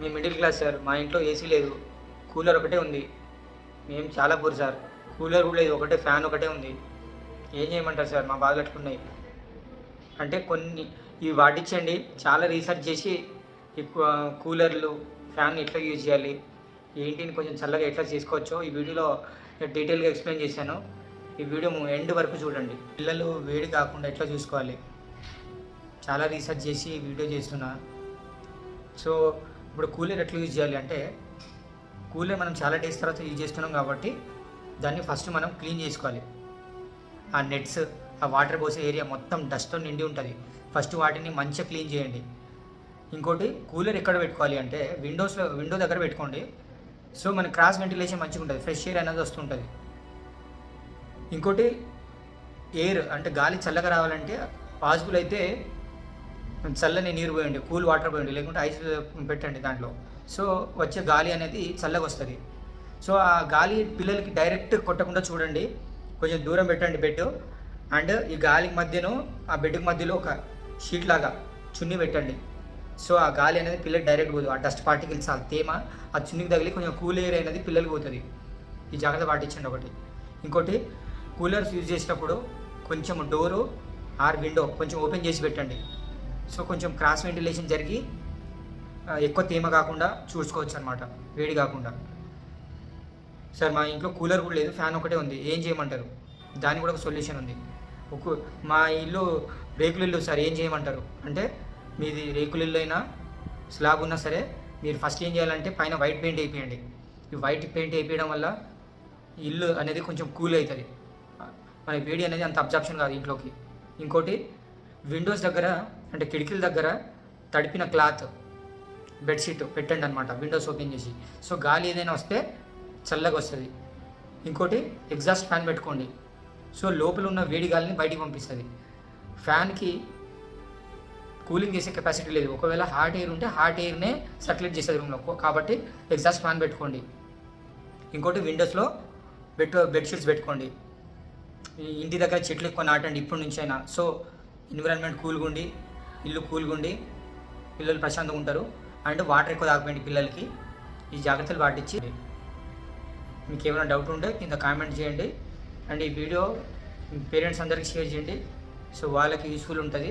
మేము middle class sir మా ఇంట్లో ఏసీ లేదు. కూలర్ ఒకటే ఉంది. మేము చాలా పూర్ సార్. కూలర్ కూడా లేదు ఒకటే ఫ్యాన్ ఒకటే ఉంది. ఏం చేయమంటారు సార్ మా బాధలు పెట్టుకున్నాయి. అంటే కొన్ని ఇవి వాటించండి చాలా రీసెర్చ్ చేసి ఎక్కువ కూలర్లు ఫ్యాన్ ఎట్లా యూజ్ చేయాలి ఏంటిని కొంచెం చల్లగా ఎట్లా చేసుకోవచ్చో ఈ వీడియోలో డీటెయిల్గా ఎక్స్ప్లెయిన్ చేశాను. ఈ వీడియో ఎండ్ వరకు చూడండి. పిల్లలు వేడి కాకుండా ఎట్లా చూసుకోవాలి? చాలా రీసెర్చ్ చేసి వీడియో చేస్తున్నా. సో ఇప్పుడు కూలర్ ఎట్లా యూజ్ చేయాలి అంటే కూలర్ మనం చాలా డేస్ తర్వాత యూజ్ చేస్తున్నాం కాబట్టి దాన్ని ఫస్ట్ మనం క్లీన్ చేసుకోవాలి. ఆ నెట్స్ ఆ వాటర్ పోసే ఏరియా మొత్తం డస్ట్తో నిండి ఉంటుంది. ఫస్ట్ వాటిని మంచిగా క్లీన్ చేయండి. ఇంకోటి కూలర్ ఎక్కడ పెట్టుకోవాలి అంటే విండోస్లో విండో దగ్గర పెట్టుకోండి. సో మన క్రాస్ వెంటిలేషన్ మంచిగా ఉంటుంది. ఫ్రెష్ ఎయిర్ అనేది వస్తుంటుంది. ఇంకోటి ఎయిర్ అంటే గాలి చల్లగా రావాలంటే పాసిబుల్ అయితే చల్లని నీరు పోయండి కూల్ వాటర్ పోయండి లేకుంటే ఐస్ పెట్టండి దాంట్లో. సో వచ్చే గాలి అనేది చల్లగా వస్తుంది. సో ఆ గాలి పిల్లలకి డైరెక్ట్ కొట్టకుండా చూడండి. కొంచెం దూరం పెట్టండి బెడ్ అండ్ ఈ గాలికి మధ్యను ఆ బెడ్కి మధ్యలో ఒక షీట్ లాగా చున్ని పెట్టండి. సో ఆ గాలి అనేది పిల్లలకి డైరెక్ట్ పోదు. ఆ డస్ట్ పార్టికల్స్ ఆ తేమ ఆ చున్నికి తగిలి కొంచెం కూల్ ఎయిర్ అనేది పిల్లలకి పోతుంది. ఈ జాగ్రత్త పాటించండి ఒకటి. ఇంకోటి కూలర్స్ యూజ్ చేసినప్పుడు కొంచెం డోరు ఆర్ విండో కొంచెం ఓపెన్ చేసి పెట్టండి. సో కొంచెం క్రాస్ వెంటిలేషన్ జరిగి ఎక్కువ తేమ కాకుండా చూసుకోవచ్చు అనమాట వేడి కాకుండా. సార్ మా ఇంట్లో కూలర్ కూడా లేదు ఫ్యాన్ ఒకటే ఉంది ఏం చేయమంటారు? దానికి కూడా ఒక సొల్యూషన్ ఉంది. ఒక మా ఇల్లు రేకుల ఇల్లు సార్ ఏం చేయమంటారు? అంటే మీది రేకుల ఇల్లు అయినా స్లాబ్ ఉన్నా సరే మీరు ఫస్ట్ ఏం చేయాలంటే పైన వైట్ పెయింట్ వేయించండి ఈ వైట్ పెయింట్ వేయించడం వల్ల ఇల్లు అనేది కొంచెం కూల్ అవుతుంది. మన వేడి అనేది అంత అబ్జర్ప్షన్ కాదు ఇంట్లోకి. ఇంకోటి విండోస్ దగ్గర అంటే కిటికీల దగ్గర తడిపిన క్లాత్ బెడ్షీట్ పెట్టండి అనమాట విండోస్ ఓపెన్ చేసి. సో గాలి ఏదైనా వస్తే చల్లగా వస్తుంది. ఇంకోటి ఎగ్జాస్ట్ ఫ్యాన్ పెట్టుకోండి. సో లోపల ఉన్న వేడి గాలిని బయటికి పంపిస్తుంది. ఫ్యాన్కి కూలింగ్ చేసే కెపాసిటీ లేదు. ఒకవేళ హాట్ ఎయిర్ ఉంటే హాట్ ఎయిర్నే సర్క్యులేట్ చేసేది రూమ్లో. కాబట్టి ఎగ్జాస్ట్ ఫ్యాన్ పెట్టుకోండి. ఇంకోటి విండోస్లో బెడ్ బెడ్షీట్స్ పెట్టుకోండి. ఇంటి దగ్గర చెట్లు ఎక్కువ నాటండి ఇప్పటి నుంచి అయినా. సో ఎన్విరాన్మెంట్ కూల్గా ఉండి ఇల్లు కూల్గా ఉండి పిల్లలు ప్రశాంతంగా ఉంటారు. అండ్ వాటర్ ఎక్కువ తాగపోయింది పిల్లలకి. ఈ జాగ్రత్తలు పాటించి మీకు ఏమైనా డౌట్ ఉంటే కింద కామెంట్ చేయండి. అండ్ ఈ వీడియో పేరెంట్స్ అందరికీ షేర్ చేయండి. సో వాళ్ళకి యూస్ఫుల్ ఉంటుంది.